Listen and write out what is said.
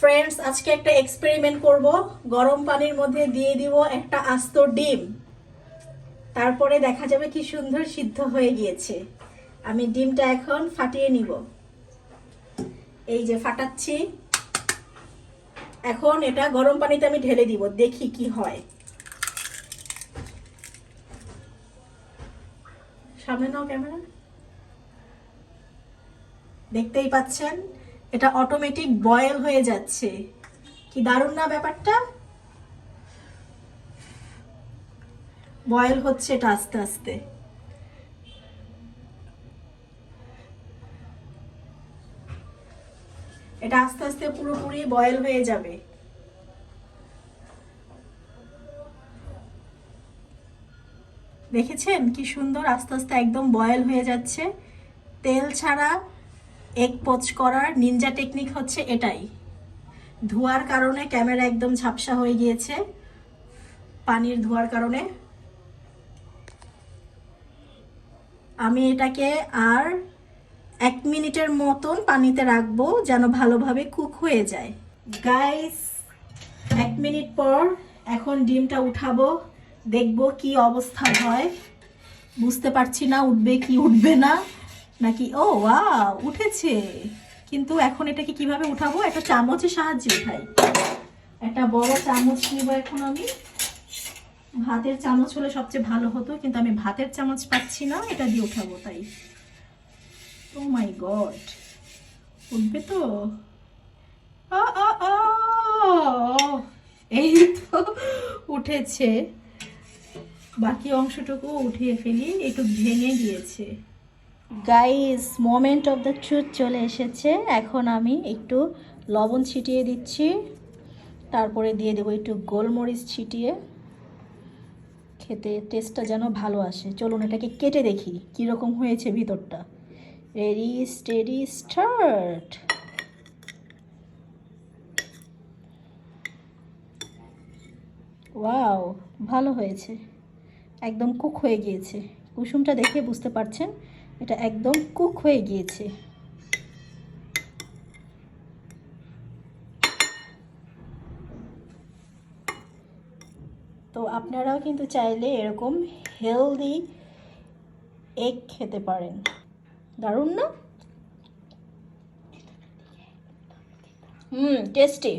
Friends আজকে একটা experiment করব। গরম পানির মধ্যে দিয়ে দিব একটা আস্ত ডিম। তারপরে দেখা যাবে কি সুন্দর সিদ্ধ হয়ে গিয়েছে। আমি ডিমটা এখন ফাটিয়ে নিব। এই যে ফাটাচ্ছি। এখন এটা গরম পানিতে আমি ঢেলে দিব, দেখি কি হয়। সামনে নাও ক্যামেরা। দেখতেই পাচ্ছেন? এটা অটোমেটিক বয়েল হয়ে যাচ্ছে। কি দারুণ না ব্যাপারটা? বয়েল হচ্ছে এটা আস্তে আস্তে। এটা আস্তে আস্তে পুরোপুরি বয়েল হয়ে যাবে। দেখেছেন কি সুন্দর? আস্তে আস্তে একদম বয়েল হয়ে যাচ্ছে। তেল ছাড়া এগ পোচ করার নিনজা টেকনিক হচ্ছে এটাই। ধোয়ার কারণে ক্যামেরা একদম ঝাপসা হয়ে গিয়েছে। পানির ধোয়ার কারণে। আমি এটাকে আর এক মিনিটের মতন পানিতে রাখব যেন ভালোভাবে কুক হয়ে যায়। গাইস এক মিনিট পর এখন ডিমটা উঠাবো, দেখব কি অবস্থা হয়। বুঝতে পারছি না, উঠবে কি, উঠবে না। নাকি? ও ওয়া উঠেছে। কিন্তু এখন এটাকে কীভাবে উঠাবো? একটা চামচের সাহায্যে উঠাই। একটা বড় চামচ নিব এখন আমি। ভাতের চামচ হলে সবচেয়ে ভালো হতো, কিন্তু আমি ভাতের চামচ পাচ্ছি না, এটা দিয়ে উঠাবো তাই। ও মাই গড উঠবে তো? এই তো উঠেছে। বাকি অংশটুকু উঠিয়ে ফেলি, একটু ভেঙে গিয়েছে। Guys moment of the truth চলে এসেছে। এখন আমি একটু লবণ ছিটিয়ে দিচ্ছি। তারপরে দিয়ে দেবো একটু গোলমরিচ ছিটিয়ে। খেতে টেস্টটা যেন ভালো আসে। চলুন এটাকে কেটে দেখি, কীরকম হয়েছে ভিতরটা। রেডি স্টেডি স্টার্ট ওয়াও ভালো হয়েছে। একদম কুক হয়ে গিয়েছে। কুসুমটা দেখে বুঝতে পারছেন এটা একদম কুক হয়ে গিয়েছে। তো আপনারাও কিন্তু চাইলে এরকম হেলদি এগ খেতে পারেন। দারুণ না? হুম টেস্টি